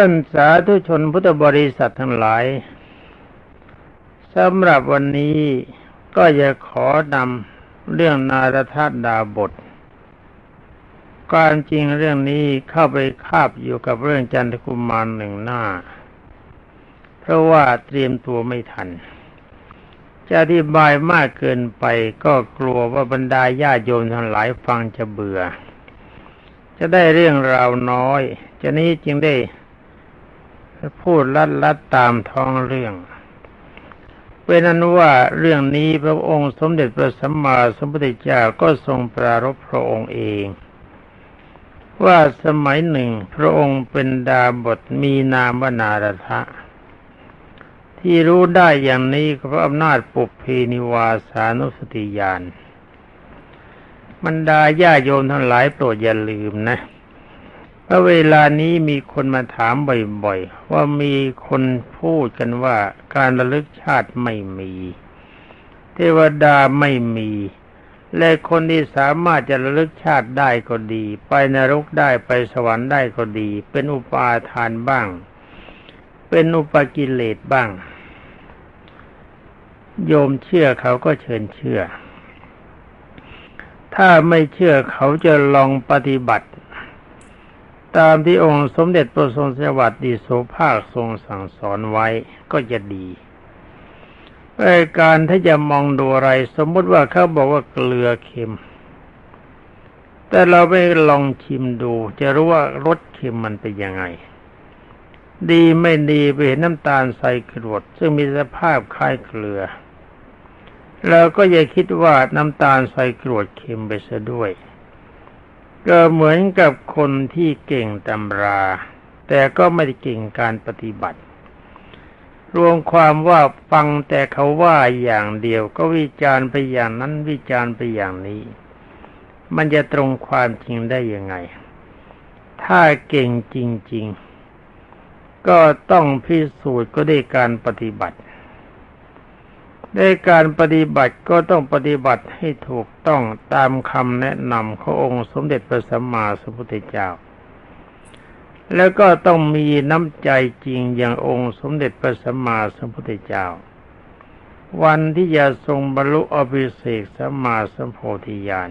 ท่านสาธุชนพุทธบริษัททั้งหลายสำหรับวันนี้ก็จะขอนำเรื่องนารทดาบทการจริงเรื่องนี้เข้าไปคาบอยู่กับเรื่องจันทกุมารหนึ่งหน้า เพราะว่าเตรียมตัวไม่ทัน จะอธิบายมากเกินไปก็กลัวว่าบรรดาญาโยมทั้งหลายฟังจะเบื่อ จะได้เรื่องราวน้อย จะนี้จึงได้ พูดลัดลัดตามท้องเรื่องเป็นนั้นว่าเรื่องนี้พระองค์สมเด็จพระสัมมาสัมพุทธเจ้าก็ทรงปรารภพระองค์เอง ว่าสมัยหนึ่งพระองค์เป็นดาบทมีนามวนารทะที่รู้ได้อย่างนี้ก็เพราะอำนาจปุเพนิวาสานุสติญาณบรรดาญาโยมทั้งหลายโปรดอย่าลืมนะ ราเวลานี้มีคนมาถามบ่อยๆ ว่ามีคนพูดกันว่าการระลึกชาติไม่มี เทวดาไม่มี และคนที่สามารถจะระลึกชาติได้ก็ดี ไปนรกได้ไปสวรรค์ได้ก็ดี เป็นอุปาทานบ้าง เป็นอุปกิเลสบ้าง โยมเชื่อเขาก็เชิญเชื่อ ถ้าไม่เชื่อเขาจะลองปฏิบัติ ตามที่องค์สมเด็จพระทรงสวัสดีโสภาคทรงสั่งสอนไว้ก็จะดีรายการถ้าจะมองดูอะไร สมมติว่าเขาบอกว่าเกลือเค็ม แต่เราไปลองชิมดู จะรู้ว่ารสเค็มมันเป็นยังไง ดีไม่ดีไปเห็นน้ำตาลใส่กรวดซึ่งมีสภาพคล้ายเกลือแล้วก็อย่าคิดว่าน้ำตาลใส่กรวดเค็มไปซะด้วย ก็เหมือนกับคนที่เก่งตำรา แต่ก็ไม่ได้เก่งการปฏิบัติ รวมความว่าฟังแต่เขาว่าอย่างเดียวก็วิจารณ์ไปอย่างนั้นวิจารณ์ไปอย่างนี้ มันจะตรงความจริงได้ยังไง ถ้าเก่งจริง ๆ ก็ต้องพิสูจน์ก็ได้การปฏิบัติ ในการปฏิบัติก็ต้องปฏิบัติให้ถูกต้องตามคำแนะนำขององค์สมเด็จพระสัมมาสัมพุทธเจ้า แล้วก็ต้องมีน้ำใจจริงอย่างองค์สมเด็จพระสัมมาสัมพุทธเจ้า วันที่จะทรงบรรลุอภิเศกสัมมาสัมโพธิญาณ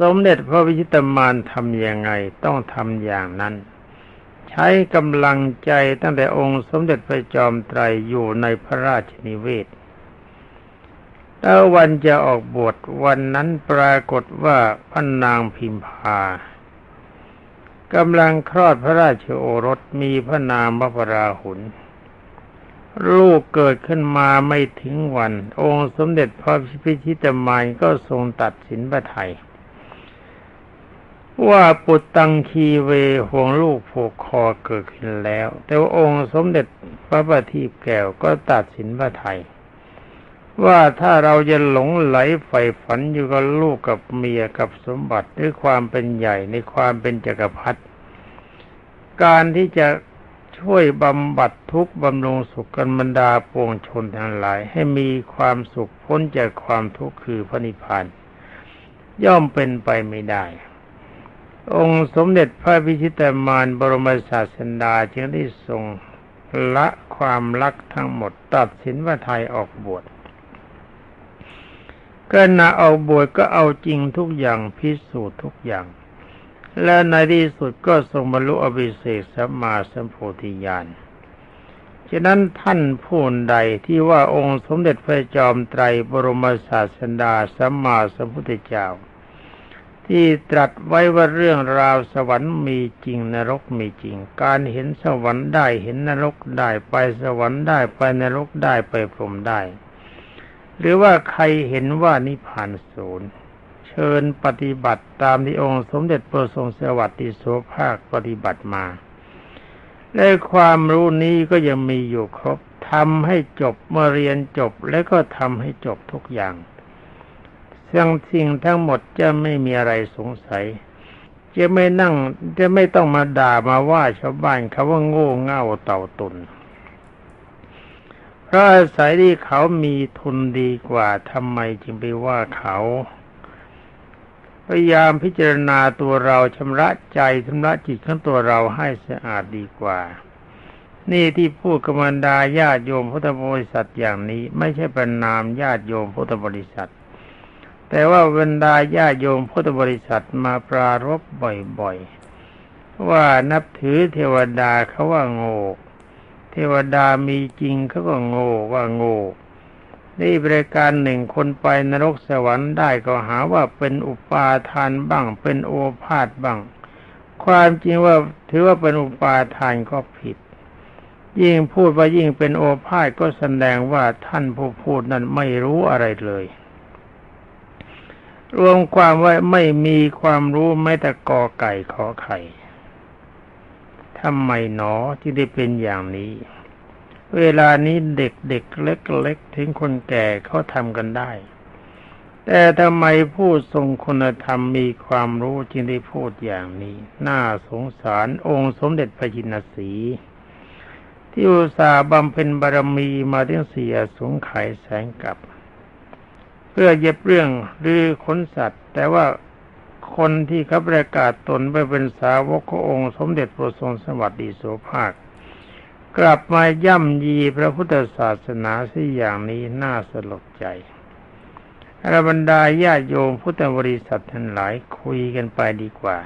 สมเด็จพระวิชิตมารทำยังไงต้องทำอย่างนั้น ช้กำลังใจตั้งแต่องค์สมเด็จพระจอมไตรอยู่ในพระราชนิเวศแล้ววันจะออกบวชวันนั้นปรากฏว่าพระนางพิมพากำลังคลอดพระราชโอรสมีพระนามพระราหุลลูกเกิดขึ้นมาไม่ถึงวัน องค์สมเด็จพระพิชิตมารก็ทรงตัดสินพระไทย ว่าปุตตังคีเวห่วงลูกผูกคอเกิดขึ้นแล้ว แต่ว่าองค์สมเด็จพระบัณฑิตแก้วก็ตัดสินพระไทย ว่าถ้าเราจะหลงไหลใฝ่ฝันอยู่กับลูกกับเมียกับสมบัติด้วยความเป็นใหญ่ในความเป็นจักรพรรดิการที่จะช่วยบำบัดทุกบำรุงสุขกันบรรดาปวงชนทั้งหลาย ให้มีความสุขพ้นจากความทุกข์คือพระนิพพานย่อมเป็นไปไม่ได้ องค์สมเด็จพระพิชิตมารบรมศาสดาจึงได้ทรงละความรักทั้งหมดตัดสินว่าไทยออกบวชก็นาเอาบวชก็เอาจริงทุกอย่างพิสูจน์ทุกอย่าง และในที่สุดก็ทรงบรรลุอภิเศษสัมมาสัมโพธิญาณฉะนั้นท่านผู้ใดที่ว่าองค์สมเด็จพระจอมไตรบรมศาสดาสัมมาสัมพุทธเจ้า ที่ตรัสไว้ว่าเรื่องราวสวรรค์มีจริงนรกมีจริง การเห็นสวรรค์ได้เห็นนรกได้ไปสวรรค์ได้ไปนรกได้ไปพรหมได้ หรือว่าใครเห็นว่านิพพานศูนย์เชิญปฏิบัติตามที่องค์สมเด็จพระทรงสวัสดิโสภาคปฏิบัติมาและความรู้นี้ก็ยังมีอยู่ครบทำให้จบเมื่อเรียนจบแล้วก็ทำให้จบทุกอย่าง ทั้งสิ่งทั้งหมดจะไม่มีอะไรสงสัย จะไม่นั่ง จะไม่ต้องมาด่ามาว่าชาวบ้านเขาว่าโง่เง่าเต่าตุนเพราะอาศัยที่เขามีทุนดีกว่าทำไมจึงไปว่าเขาพยายามพิจารณาตัวเราชำระใจชำระจิตของตัวเราให้สะอาดดีกว่า นี่ที่พูดกมันดาญาติโยมพุทธบริษัทอย่างนี้ ไม่ใช่ประนามญาติโยมพุทธบริษัท แต่ว่าบรรดาญาติโยมพุทธบริษัทมาปรารบบ่อยๆ ว่านับถือเทวดาเขาว่าโง่ เทวดามีจริงเขาก็โง่ว่าโง่ นี่บริการหนึ่งคนไปนรกสวรรค์ได้ก็หาว่าเป็นอุปาทานบ้าง เป็นโอภาษบ้าง ความจริงว่าถือว่าเป็นอุปาทานก็ผิด ยิ่งพูดว่ายิ่งเป็นโอภาษก็แสดงว่าท่านผู้พูดนั้นไม่รู้อะไรเลย รวมความว่าไม่มีความรู้แม้แต่กอไก่ขอไข่ทำไมหนอที่ได้เป็นอย่างนี้ เวลานี้เด็กเด็กเล็กๆถึงคนแก่เขาทำกันได้ แต่ทำไมผู้ทรงคุณธรรมมีความรู้จึงได้พูดอย่างนี้ น่าสงสารองค์สมเด็จพระจินสีที่อุตส่าห์บำเพ็ญบารมีมาถึงเสียสงไขยแสงกับ เพื่อเย็บเรื่องหรือขนสัตว์ แต่ว่าคนที่เขาประกาศตนไปเป็นสาวกขององค์ สมเด็จพระทรงสวัสดีโสภาค กลับมาย่ำยีพระพุทธศาสนาสิอย่างนี้น่าสลดใจอรบรรดาญาโยมพุทธบริษัททั้งหลายคุยกันไปดีกว่า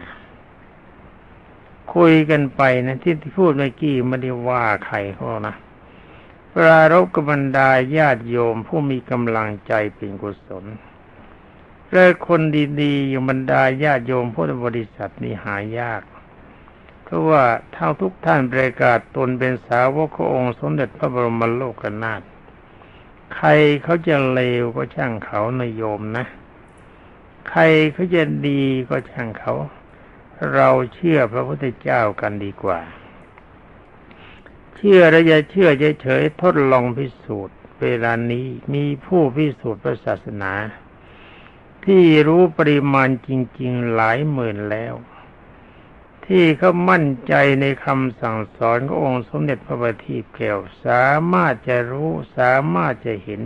คุยกันไปนะที่พูดเมื่อกี้ไม่ได้ว่าใครเขานะ ปรารบกบรรดาญาติโยมผู้มีกำลังใจเป็นกุศลและคนดีๆอยู่บรรดาญาติโยมพุทธบริษัทนี่หายาก เพราะว่าเท่าทุกท่านประกาศตนเป็นสาวกขององค์สมเด็จพระบรมโลกนาถใครเขาจะเลวก็ช่างเขานโยมนะ ใครเขาจะดีก็ช่างเขา เราเชื่อพระพุทธเจ้ากันดีกว่า เชื่อและจะเชื่อเฉยๆทดลองพิสูจน์ เวลานี้มีผู้พิสูจน์พระศาสนา ที่รู้ปริมาณจริง ๆ หลายหมื่นแล้ว ที่เขามั่นใจในคำสั่งสอนขององค์สมเด็จพระบัณฑิตแก้วสามารถจะรู้สามารถจะเห็น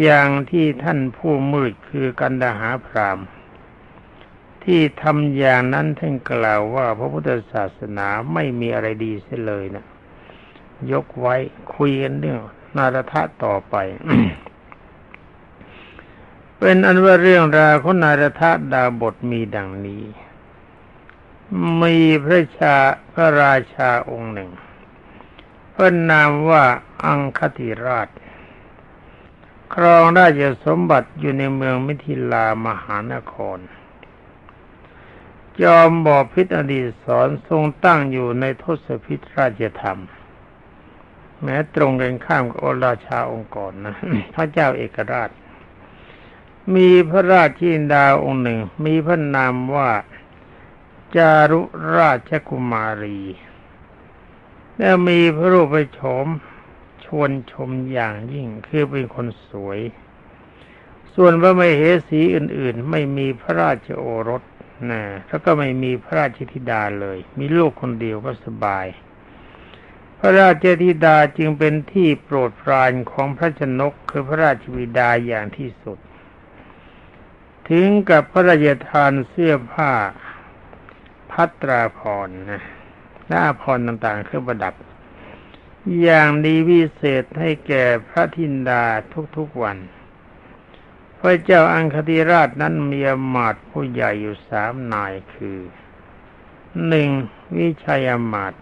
อย่างที่ท่านผู้มืดคือกันดาหาพรามที่ทำอย่างนั้นท่านกล่าวว่าพระพุทธศาสนาไม่มีอะไรดีเสียเลยนะ ยกไว้คุยกันเรื่องนารทะต่อไป เป็นอันว่าเรื่องราวของนารทะดาบทมีดังนี้ มีพระชาพระราชาองค์หนึ่ง เพิ่นนามว่าอังคติราช ครองราชสมบัติอยู่ในเมืองมิถิลามหานครจอมบอพิษอดีตสอนทรงตั้งอยู่ในทศพิธราชธรรม แม้ตรงกันข้ามกับโอราชาองค์ก่อนนะพระเจ้าเอกราช มีพระราชินดาองค์หนึ่ง มีพระนามว่า จารุราชกุมารีแล้วมีพระรูปโฉมชวนชมอย่างยิ่งคือเป็นคนสวย ส่วนพระมเหสีอื่น ๆ ไม่มีพระราชโอรสนะแล้วก็ไม่มีพระราชธิดาเลย มีลูกคนเดียวก็สบาย พระราชธิดาจึงเป็นที่โปรดปรานของพระชนกคือพระราชวิดาอย่างที่สุด ถึงกับพระราชทานเสื้อผ้าพัตราพรนะและอาพรต่างๆเครื่องประดับ อย่างดีวิเศษให้แก่พระธินดาทุกๆวัน พระเจ้าอังคติราชนั้นมีอมาตผู้ใหญ่อยู่สามนายคือหนึ่งวิชัยอมาต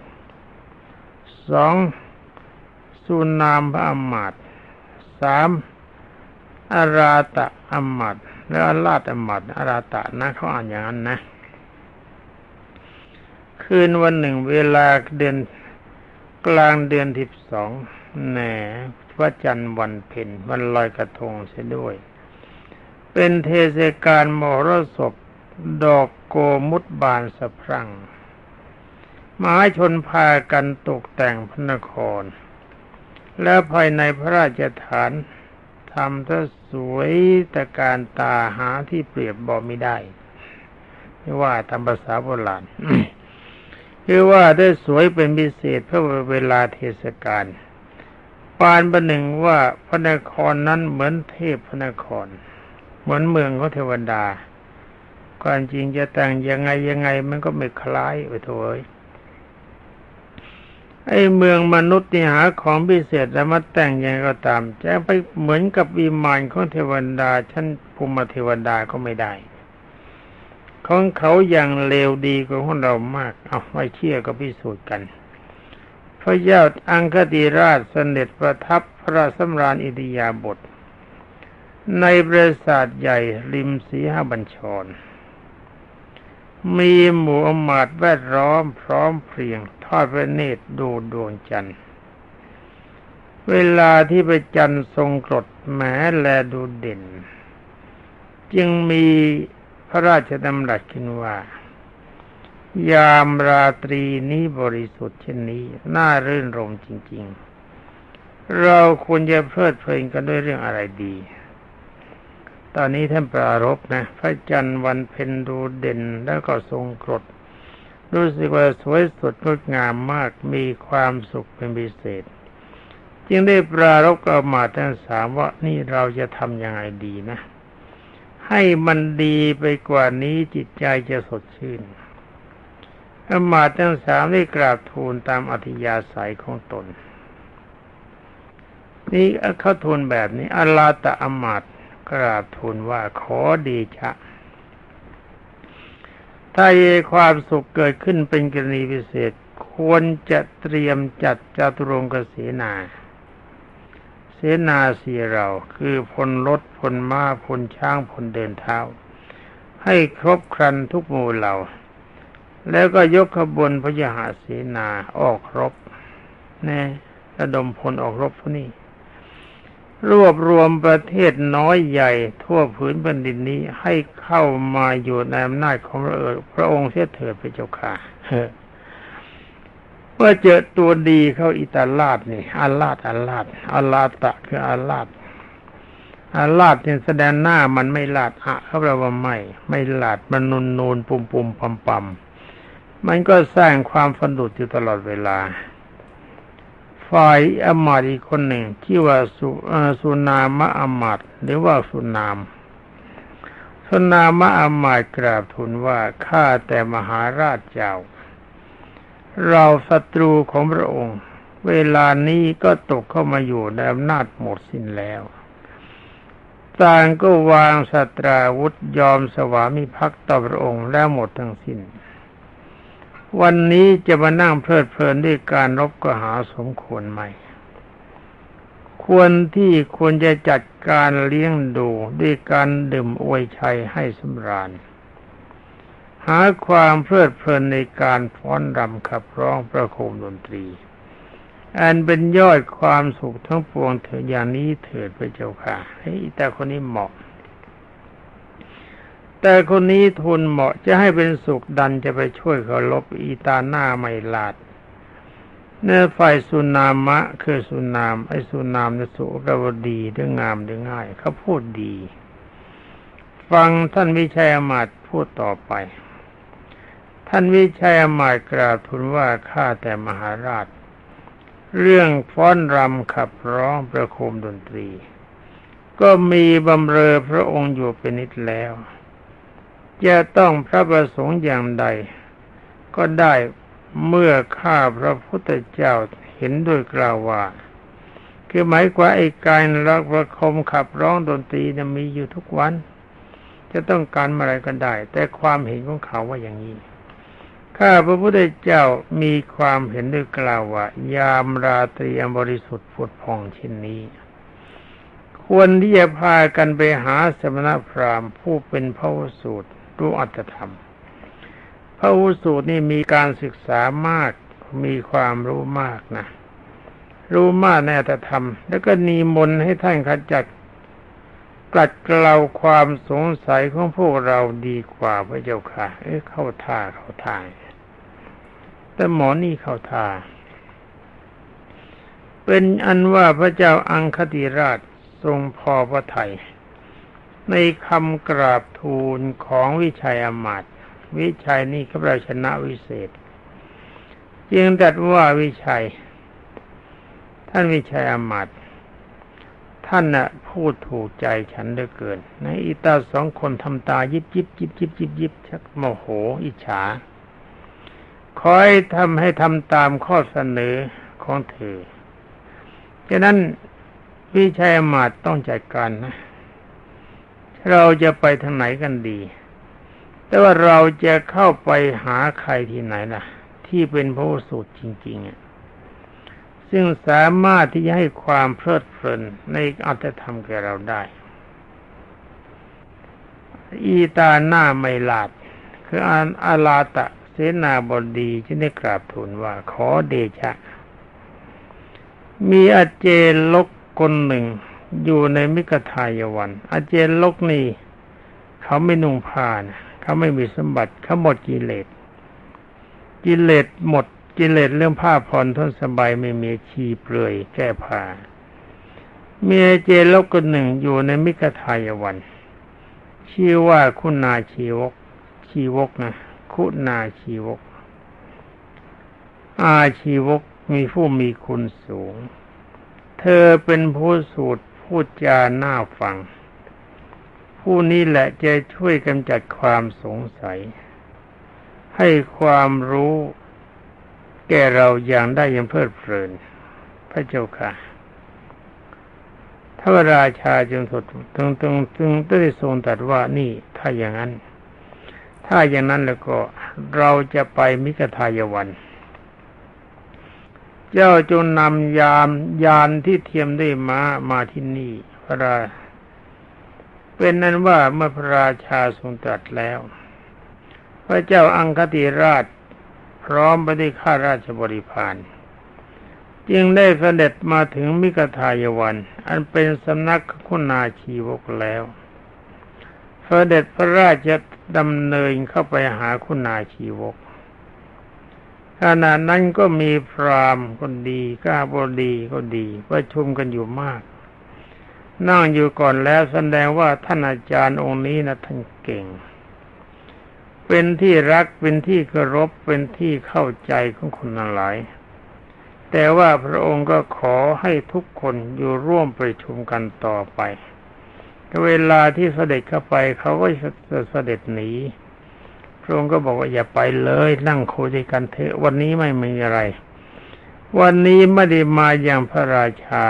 สองสุนามพระอมาตสามอาราตะอมาตและอาราตอมาตอาราตะนะเขาอ่านอย่างนั้นนะ คืนวันหนึ่งเวลาเดือนกลางเดือนที่สองแหนพระจันทร์วันเพ็ญวันลอยกระทงเสียด้วย เป็นเทศกาลมรสพดอกโกมุดบานสะพรั่ง มหาชนพากันตกแต่งพระนคร และภายในพระราชฐานทำถ้าสวยตะการตาหาที่เปรียบบอกไม่ได้ไม่ว่าทำภาษาโบราณคือว่าได้สวยเป็นพิเศษเพื่อเวลาเทศกาลปานประหนึ่งว่าพระนครนั้นเหมือนเทพพระนคร เหมือนเมืองของเทวดาความจริงจะแต่งยังไงยังไงมันก็ไม่คล้ายไปถอย ไอ้เมืองมนุษย์นี่หาของพิเศษแล้วมาแต่งยังไงก็ตามจะไปเหมือนกับวิมานของเทวดาชั้นภูมิเทวดาก็ไม่ได้ ของเขาอย่างเลวดีกว่าของเรามาก เอาไม่เชื่อก็พิสูจน์กัน พระเจ้าอังคติราชเสด็จประทับพระสำราญอิทิยาบท ในปราสาทใหญ่ริมสีหบัญชร มีหมู่อมาตแวดล้อมพร้อมเพรียงทอดพระเนตรดูดวงจันทร์ เวลาที่พระจันทร์ทรงกรดแม้แลดูเด่น จึงมีพระราชดำรัสขึ้นว่า ยามราตรีนี้บริสุทธิ์เช่นนี้ น่ารื่นรมจริง ๆ เราควรจะเพลิดเพลินกันด้วยเรื่องอะไรดี ตอนนี้ท่านปรารบนะ พระจันทร์วันเพ็ญดูเด่นแล้วก็ทรงกรด รู้สึกว่าสวยสดงดงามมากมีความสุขเป็นพิเศษ จึงได้ปรารบกับมาทั้งสามว่านี่เราจะทำยังไงดีนะ ให้มันดีไปกว่านี้จิตใจจะสดชื่นอมาทั้งสามได้กราบทูลตามอธิยาศัยของตน นี่เขาทูลแบบนี้อลาตะอมาต กราบทูลว่าขอดีชะ ถ้าเอความสุขเกิดขึ้นเป็นกรณีพิเศษ ควรจะเตรียมจัดจตุรงกเสนา เสนาสีเราคือพลรถพลม้าพลช้างพลเดินเท้า ให้ครบครันทุกหมู่เหล่า แล้วก็ยกขบวนพยาหาเสนาออกรบแน่ระดมพลออกรบพวกนี้ รวบรวมประเทศน้อยใหญ่ทั่วผืนแผ่นดินนี้ให้เข้ามาอยู่ในอำนาจของพระเอพระองค์เสียเถิดพระเจ้าค่ะเมื่อเจอตัวดีเข้าอิตาลาดนี่อาลาดอาลาดอาลาตะคืออาลาดอาลาดเนี่ยแสดงหน้ามันไม่ลาดอะเขาแปลว่าไม่ ไม่ลาดมันนูนนูนปุ่มปุ่มปัมปัมมันก็สร้างความฟันดุอยู่ตลอดเวลา ฝ่ายอมาตอีกคนหนึ่งที่ว่าสุสุนามะอมาตหรือว่าสุนาม สุนามะอมาตกราบทูลว่าข้าแต่มหาราชเจ้า เราศัตรูของพระองค์ เวลานี้ก็ตกเข้ามาอยู่ในอำนาจหมดสิ้นแล้วต่างก็วางสตราวุธยอมสวามิภักดิ์ต่อพระองค์แล้วหมดทั้งสิ้น วันนี้จะมานั่งเพลิดเพลินด้วยการรบก็หาสมควรไหม ควรที่ควรจะจัดการเลี้ยงดูด้วยการดื่มอวยชัยให้สำราญ หาความเพลิดเพลินในการฟ้อนรำขับร้องประโคมดนตรี อันเป็นยอดความสุขทั้งปวงเถิดอย่างนี้เถิดพระเจ้าค่ะให้แต่คนนี้เหมาะ แต่คนนี้ทุนเหมาะจะให้เป็นสุขดันจะไปช่วยเขาลบอีตาหน้าไม่ลาดเนื้อฝ่ายสุนามะ คือสุนาม ไอ้สุนามนสุกรวดีเรื่องงามเรื่องง่าย เขาพูดดี ฟังท่านวิชัยอมาตพูดต่อไป ท่านวิชัยอมาตกราบทูลว่าข้าแต่มหาราช เรื่องฟ้อนรำขับร้องประโคมดนตรี ก็มีบำเรอพระองค์อยู่เป็นนิดแล้ว จะต้องพระประสงค์อย่างใด ก็ได้เมื่อข้าพระพุทธเจ้าเห็นด้วยกล่าวว่า คือหมายกว่าไอ้การรักประคมขับร้องดนตรีนะมีอยู่ทุกวัน จะต้องการอะไรก็ได้ แต่ความเห็นของเขาว่าอย่างนี้ข้าพระพุทธเจ้ามีความเห็นด้วยกล่าวว่า ยามราตรีบริสุทธิ์ผุดพองเช่นนี้ ควรที่จะพากันไปหาสมณพราหมณ์ผู้เป็นพระสูตร รู้อัตธรรม พระอุสูตรนี่มีการศึกษามากมีความรู้มากนะ รู้มากในอัตธรรม แล้วก็นิมนต์ให้ท่านขจัดกลัดเกลาความสงสัยของพวกเราดีกว่าพระเจ้าค่ะ เอ้เข้าท่าเข้าทางแต่หมอนี่เข้าท่าเป็นอันว่าพระเจ้าอังคติราชทรงพอพระไทย ในคำกราบทูลของวิชัยอมาตวิชัยนี่เขาเราชนะวิเศษ จึงตัดว่าวิชัย ท่านวิชัยอมาตท่านน่ะพูดถูกใจฉันเหลือเกินในอีตาสองคนทำตายิบยิบยิบยิบยิบยิบชักโมโห อิจฉาคอยทำให้ทำตามข้อเสนอของเธอฉะนั้นวิชัยมาตต้องจัดการนะ เราจะไปทางไหนกันดี แต่ว่าเราจะเข้าไปหาใครที่ไหนล่ะ ที่เป็นพระสูตรจริง ๆอะซึ่งสามารถที่จะให้ความเพลิดเพลินในอัตธรรมแก่เราได้ อีตาหน้าไม่ลาด คืออาอาลาตะเสนาบดีที่ได้กราบทูลว่าขอเดชะ มีอาเจลกคนหนึ่ง อยู่ในมิกทายวัน อาเจนลกนี่เขาไม่นุ่งผ้านะเขาไม่มีสมบัติเขาหมดกิเลสกิเลสหมดกิเลสเรื่องผ้าผ่อนทนสบายไม่มีชีเปลือยแก้ผ้ามีอาเจนลกคนหนึ่งอยู่ในมิกทายวัน ชื่อว่าคุณนาชีวก ชีวกนะคุณาชีวก อาชีวกมีผู้มีคุณสูง เธอเป็นผู้สูตร พูดจาหน้าฟัง ผู้นี้แหละจะช่วยกำจัดความสงสัย ให้ความรู้ แก่เราอย่างได้ยังเพลิดเพลิน พระเจ้าค่ะถ้าราชาจึงสดตึงตึงตึงได้ทรงตรัสว่านี่ถ้าอย่างนั้น ถ้าอย่างนั้นแล้วก็เราจะไปมิกทายวัน เจ้าจงนำยามยานที่เทียมด้วยม้ามาที่นี่ พระราเป็นนั้นว่าเมื่อพระราชาทรงตรัสแล้ว พระเจ้าอังคติราช พร้อมไปด้วยข้าราชบริพารจึงได้เสด็จมาถึงมิกทายวัน อันเป็นสำนักคุณาชีวกแล้วเสด็จพระราชดำเนินเข้าไปหาคุณาชีวก ขณะนั้นก็มีพรามคนดีก้าบดีก็ดีประชุมกันอยู่มาก นั่งอยู่ก่อนแล้วแสดงว่าท่านอาจารย์องค์นี้นะท่านเก่ง เป็นที่รักเป็นที่เคารพเป็นที่เข้าใจของคนหลาย แต่ว่าพระองค์ก็ขอให้ทุกคนอยู่ร่วมประชุมกันต่อไป เวลาที่เสด็จเข้าไปเขาก็จะเสด็จหนี ระองค์ก็บอกว่าอย่าไปเลย นั่งคุยกันเถอะวันนี้ไม่มีอะไร วันนี้ไม่ได้มาอย่างพระราชา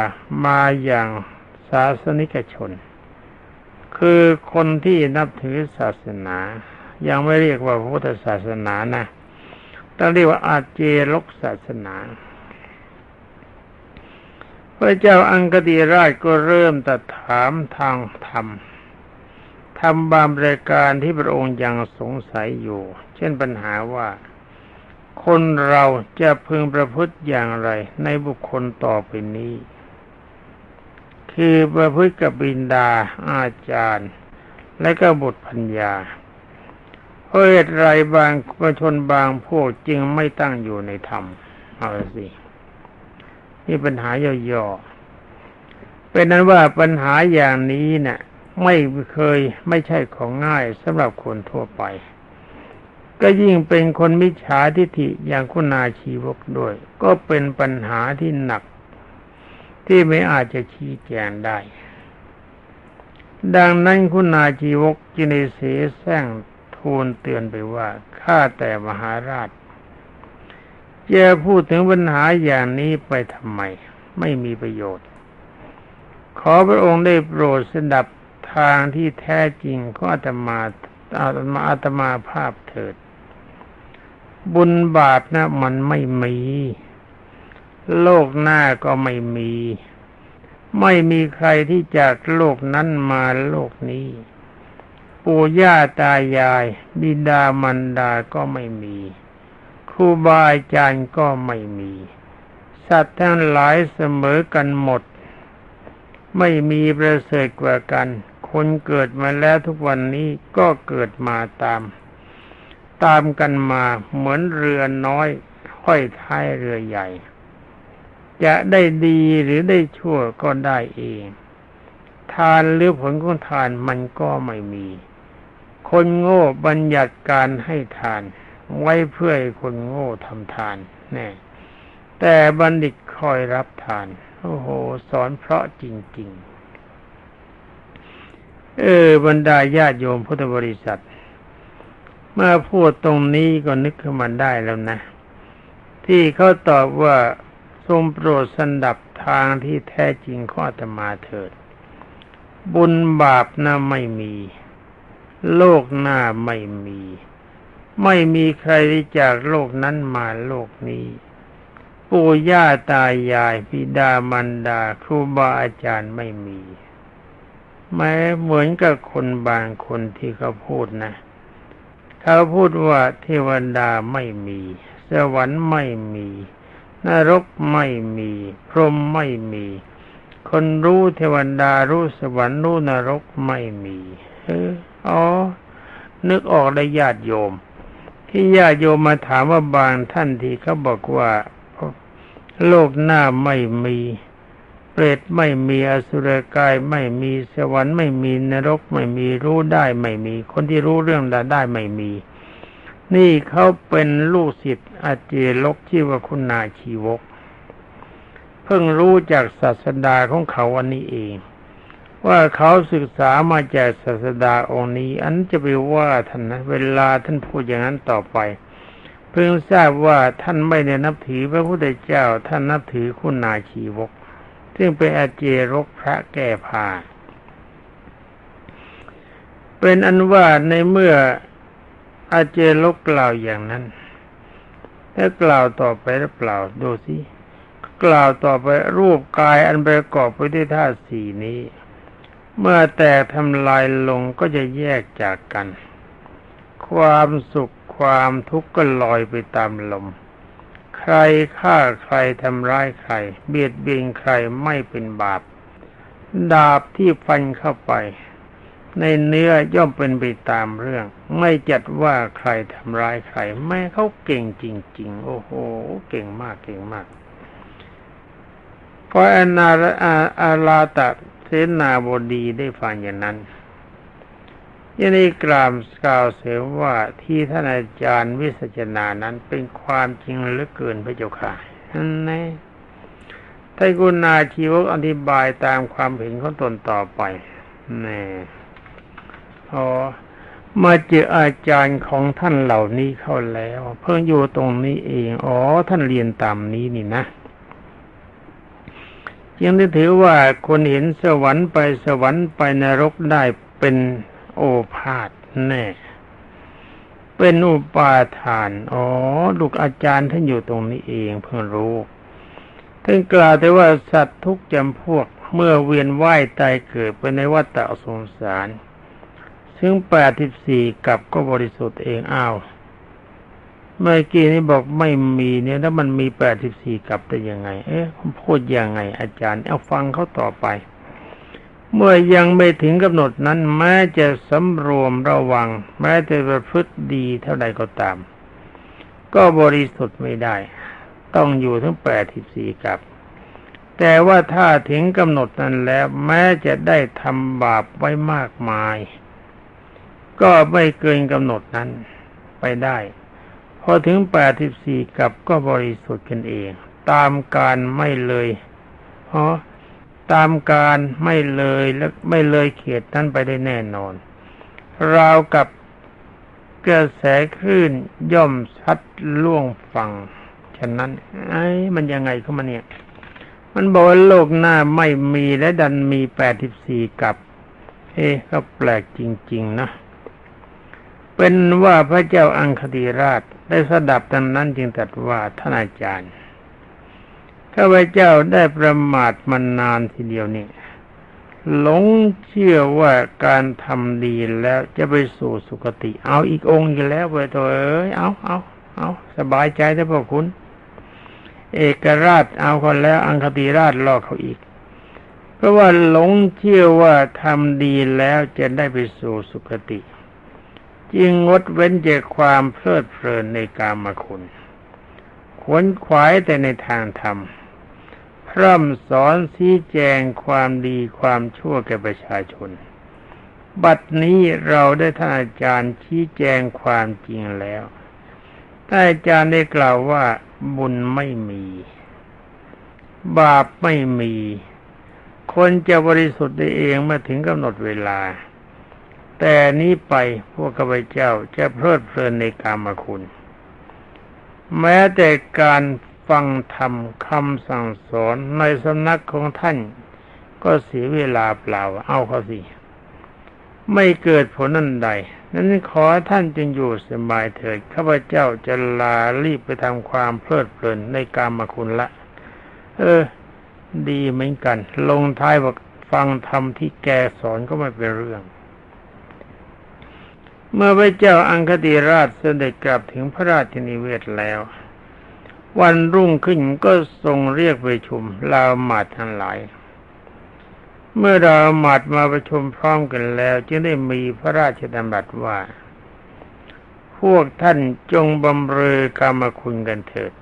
มาอย่างศาสนิกชน คือคนที่นับถือศาสนา ยังไม่เรียกว่าพุทธศาสนานะต้องเรียกว่าอาเจลกศาสนาพระเจ้าอังกฤษราชก็เริ่มตัดถามทางธรรม ทำบางรายการที่พระองค์ยังสงสัยอยู่ เช่นปัญหาว่า คนเราจะพึงประพฤติอย่างไรในบุคคลต่อไปนี้ คือประพฤติกับบินดาอาจารย์ และก็บุตรพัญญาเพราะเหตุไรบางประชนบางพวกจึงไม่ตั้งอยู่ในธรรมเอาสินี่ปัญหาย่อๆเป็นนั้นว่าปัญหาอย่างนี้เนะี่ย ไม่เคยไม่ใช่ของง่ายสำหรับคนทั่วไป ก็ยิ่งเป็นคนมิจฉาทิฏฐิอย่างคุณาชีวกด้วย ก็เป็นปัญหาที่หนัก ที่ไม่อาจจะชี้แจงได้ ดังนั้นคุณาชีวกจึงเสียแซงทูลเตือนไปว่าข้าแต่มหาราชจะพูดถึงปัญหาอย่างนี้ไปทำไม ไม่มีประโยชน์ ขอพระองค์ได้โปรดสดับ ทางที่แท้จริงก็อาตมาอาตมาอาตมาภาพเถิด บุญบาปนะมันไม่มี โลกหน้าก็ไม่มี ไม่มีใครที่จากโลกนั้นมาโลกนี้ ปู่ย่าตายาย บิดามันดาก็ไม่มี ครูบาอาจารย์ก็ไม่มี สัตว์ทั้งหลายเสมอกันหมดไม่มีประเสริฐกว่ากัน คนเกิดมาแล้วทุกวันนี้ก็เกิดมาตาม ตามกันมาเหมือนเรือน้อยห้อยท้ายเรือใหญ่ จะได้ดีหรือได้ชั่วก็ได้เอง ทานหรือผลของทานมันก็ไม่มี คนโง่บัญญัติการให้ทาน ไว้เพื่อให้คนโง่ทำทานแน่แต่บัณฑิตคอยรับทาน โอ้โห สอนเพราะจริง ๆ เออบรรดาญาติโยมพุทธบริษัท เมื่อพูดตรงนี้ก็นึกขึ้นมาได้แล้วนะ ที่เขาตอบว่าทรงโปรดสันดับทางที่แท้จริงข้อตมาเถิด บุญบาปน่าไม่มี โลกหน้าไม่มี ไม่มีใครที่จากโลกนั้นมาโลกนี้ ปู่ย่าตายายพิดามันดาครูบาอาจารย์ไม่มี แม้เหมือนกับคนบางคนที่เขาพูดนะ เขาพูดว่าเทวดาไม่มี สวรรค์ไม่มี นรกไม่มี พรหมไม่มี คนรู้เทวดารู้สวรรค์รู้นรกไม่มีเอออ๋อ นึกออกได้ญาติโยม ที่ญาติโยมมาถามว่าบางท่านที่เขาบอกว่า โลกหน้าไม่มี รตไม่มีอสุรกายไม่มีสวรรค์ไม่มีนรกไม่มีรู้ได้ไม่มี คนที่รู้เรื่องได้ไม่มี นี่เขาเป็นลูกศิษย์อาเจลกที่ว่าคุณนาชีวก เพิ่งรู้จากศาสดาของเขาวันนี้เอง ว่าเขาศึกษามาจากศาสดาองค์นี้ อันจะไปว่าท่านนะเวลาท่านพูดอย่างนั้นต่อไป เพิ่งทราบว่าท่านไม่ได้นับถือพระพุทธเจ้าท่านนับถือคุณนาชีวก ซึ่งเป็นอาเจรกพระแก้ผ้าเป็นอันว่าในเมื่ออาเจลกกล่าวอย่างนั้นแล้วกล่าวต่อไปหรือเปล่าดูสิกล่าวต่อไปรูปกายอันประกอบไปด้วยธาตุสี่นี้ เมื่อแตกทำลายลงก็จะแยกจากกัน ความสุขความทุกข์ก็ลอยไปตามลม รฆ่าใครทำร้ายใคร เบียดเบียนใครไม่เป็นบาป ดาบที่ฟันเข้าไป ในเนื้อย่อมเป็นไปตามเรื่อง ไม่จัดว่าใครทำร้ายใครแม่เขาเก่งจริง ๆ โอ้โห เก่งมากเก่งมากพออนาอาอาลาตะเสนาบดีได้ฟังอย่างนั้น ยันนี้กรามกล่าวเสียว่าที่ท่านอาจารย์วิสัชนานั้นเป็นความจริงเหลือเกินพระเจ้าค่ะนั่นแน่ท่านกุณาชีวกอธิบายตามความเห็นของตนต่อไปแน่อ๋อมาเจออาจารย์ของท่านเหล่านี้เข้าแล้ว เพิ่งอยู่ตรงนี้เอง อ๋อ ท่านเรียนตามนี้นี่นะยังได้ถือว่าคนเห็นสวรรค์ไปสวรรค์ไปนรกได้เป็น โอภาษแน่เป็นอุปาทาน อ๋อ ลูกอาจารย์ท่านอยู่ตรงนี้เองเพิ่งรู้ ท่านกล่าวแต่ว่าสัตว์ทุกจำพวกเมื่อเวียนว่ายตายเกิดไปในวัฏสงสาร ซึ่งแปดสิบสี่กับก็บริสุทธิ์เองอ้าว เมื่อกี้นี้บอกไม่มีเนี่ยแล้วมันมีแปดสิบสี่กับได้ยังไง เอ๊ะพูดยังไงอาจารย์ เอาฟังเขาต่อไป เมื่อยังไม่ถึงกำหนดนั้นแม้จะสำรวมระวัง แม้จะประพฤติดีเท่าใดก็ตาม ก็บริสุทธิ์ไม่ได้ ต้องอยู่ทั้งแปดสิบสี่กับ แต่ว่าถ้าถึงกำหนดนั้นแล้ว แม้จะได้ทำบาปไว้มากมาย ก็ไม่เกินกำหนดนั้นไปได้ พอถึงแปดสิบสี่กับก็บริสุทธิ์กันเอง ตามการไม่เลยเพราะ ตามการไม่เลยและไม่เลยเขตนั้นไปได้แน่นอน ราวกับกระแสคลื่นย่อมชัดล่วงฟังฉะนั้น ไอ้มันยังไงเข้ามาเนี่ย มันบอกว่าโลกหน้าไม่มีและดันมีแปดสิบสี่กับ เอ๊ก็แปลกจริง ๆ นะ เป็นว่าพระเจ้าอังคติราชได้สดับดังนั้นจึงตรัสว่าท่านอาจารย์ ข้าพเจ้าได้ประมาทมานานทีเดียวนี่หลงเชื่อว่าการทำดีแล้วจะไปสู่สุคติ เอาอีกองค์อีกแล้วไปตัวเอ้ยเอาเอาเอาสบายใจได้พวกคุณ เอกราชเอาคนแล้วอังคติราชลอกเขาอีก เพราะว่าหลงเชื่อว่าทำดีแล้วจะได้ไปสู่สุคติ จึงงดเว้นจากความเพลิดเพลินในกามคุณขวนขวายแต่ในทางธรรม ร่ำสอนชี้แจงความดีความชั่วแก่ประชาชน บัดนี้เราได้ท่านอาจารย์ชี้แจงความจริงแล้วท่านอาจารย์ได้กล่าวว่าบุญไม่มี บาปไม่มี คนจะบริสุทธิ์ได้เองเมื่อถึงกำหนดเวลา แต่นี้ไปพวกข้าพเจ้าจะเพลิดเพลินในกามคุณ แม้แต่การ ฟังธรรมคำสั่งสอนในสำนักของท่าน ก็เสียเวลาเปล่าเอาเขาสิ ไม่เกิดผลนั่นใด นั้นขอท่านจึงอยู่สบายเถิดข้าพเจ้าจะลารีบไปทำความเพลิดเพลินในกามคุณละ เออ ดีเหมือนกัน ลงท้ายบอกฟังธรรมที่แกสอนก็ไม่เป็นเรื่องเมื่อพระเจ้าอังคติราชเสด็จกลับถึงพระราชนิเวศแล้ว วันรุ่งขึ้นก็ทรงเรียกไปชุมลาวมาดทั้งหลาย เมื่อเราหมาดมาประชุมพร้อมกันแล้ว จึงได้มีพระราชดำรัสว่า พวกท่านจงบำเรอกรรมคุณกันเถิด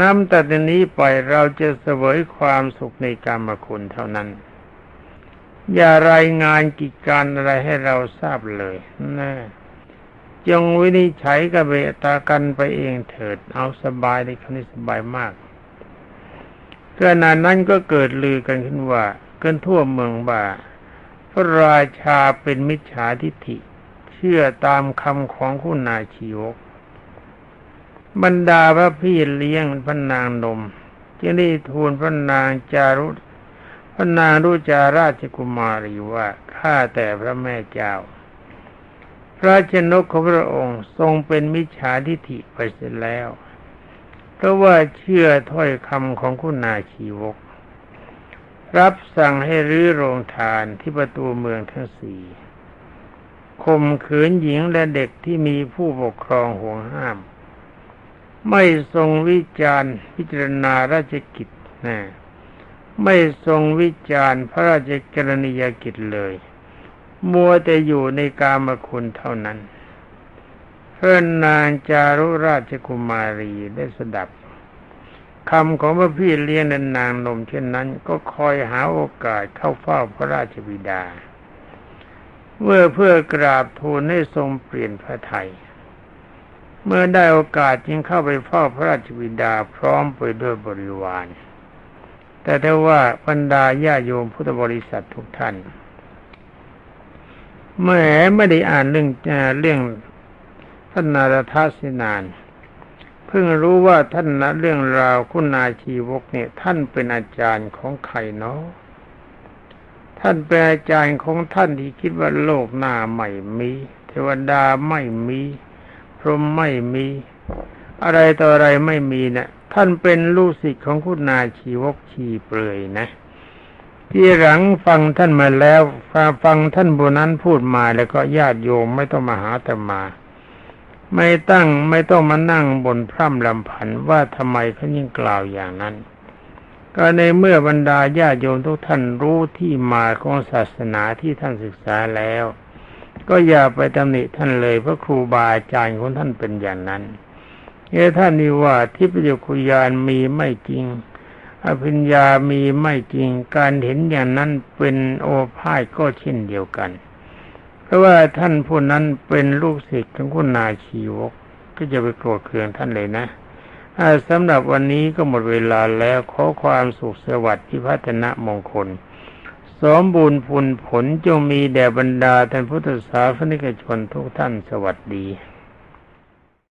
น้ำแต่นี้ไปเราจะเสวยความสุขในกรรมคุณเท่านั้น อย่ารายงานกิจการอะไรให้เราทราบเลยนะ จงวินิจฉัยกับเบตากันไปเองเถิด เอาสบายในคำนี้สบายมากขณะนั้นก็เกิดลือกันขึ้นว่าเกินทั่วเมืองว่าพระราชาเป็นมิจฉาทิฏฐิ เชื่อตามคำของคุณนาชีวก บรรดาพระพี่เลี้ยงพระนางนมจึงได้ทูลพระนางจารุพระนางรุจาราชกุมารีว่าข้าแต่พระแม่เจ้า พระชนกของพระองค์ทรงเป็นมิจฉาทิฐิไปเสียแล้ว เพราะว่าเชื่อถ้อยคำของคุณนาชีวก รับสั่งให้รื้อโรงทานที่ประตูเมืองทั้งสี่ข่มขืนหญิงและเด็กที่มีผู้ปกครองห่วงห้าม ไม่ทรงวิจารณ์พิจารณาราชกิจนะไม่ทรงวิจารณ์พระราชกรณียกิจเลย มัวแต่อยู่ในกามคุณเท่านั้น เพื่อนนางจารุราชกุมารีได้สดับคำของพระพี่เลี้ยงนนางนมเช่นนั้น ก็คอยหาโอกาสเข้าเฝ้าพระราชบิดา เมื่อเพื่อกราบทูลให้ทรงเปลี่ยนพระไทย เมื่อได้โอกาสจึงเข้าไปเฝ้าพระราชบิดาพร้อมไปด้วยบริวาร แต่ถ้าว่าบรรดาญาโยมพุทธบริษัททุกท่าน เมื่อไม่ได้อ่านเรื่องเรื่องท่านนารทัสินาน เพิ่งรู้ว่าท่านนะเรื่องราวคุณนาชีวกเนี่ย ท่านเป็นอาจารย์ของใครเนาะท่านเป็นอาจารย์ของท่านที่คิดว่าโลกหน้าไม่มี เทวดาไม่มีพรมไม่มี อะไรต่ออะไรไม่มีเนะี่ยท่านเป็นลูกศิษย์ของคุณนาชีวกชีเปลือยนะ ที่หลังฟังท่านมาแล้วฟังท่านบุนั้นพูดมาแล้วก็ญาติโยมไม่ต้องมาหาแต่มา ไม่ตั้งไม่ต้องมานั่งบนพร่ำลำพันว่าทำไมเขายิ่งกล่าวอย่างนั้น ก็ในเมื่อบรรดาญาติโยมทุกท่านรู้ที่มาของศาสนาที่ท่านศึกษาแล้ว ก็อย่าไปตำหนิท่านเลยเพราะครูบาอาจารย์ของท่านเป็นอย่างนั้นเอท่านนี่ว่าทิพยคุยานมีไม่จริง อภิญญามีไม่จริงการเห็นอย่างนั้นเป็นโอภาสก็เช่นเดียวกัน เพราะว่าท่านผู้นั้นเป็นลูกศิษย์ของคุณนาชีวกก็จะไปโกรธเคืองท่านเลยนะสำหรับวันนี้ก็หมดเวลาแล้วขอความสุขสวัสดิ์ที่พัฒนมงคล สมบูรณ์ผลผลจงมีแด่บรรดาท่านพุทธศาสนิกชนทุกท่านสวัสดี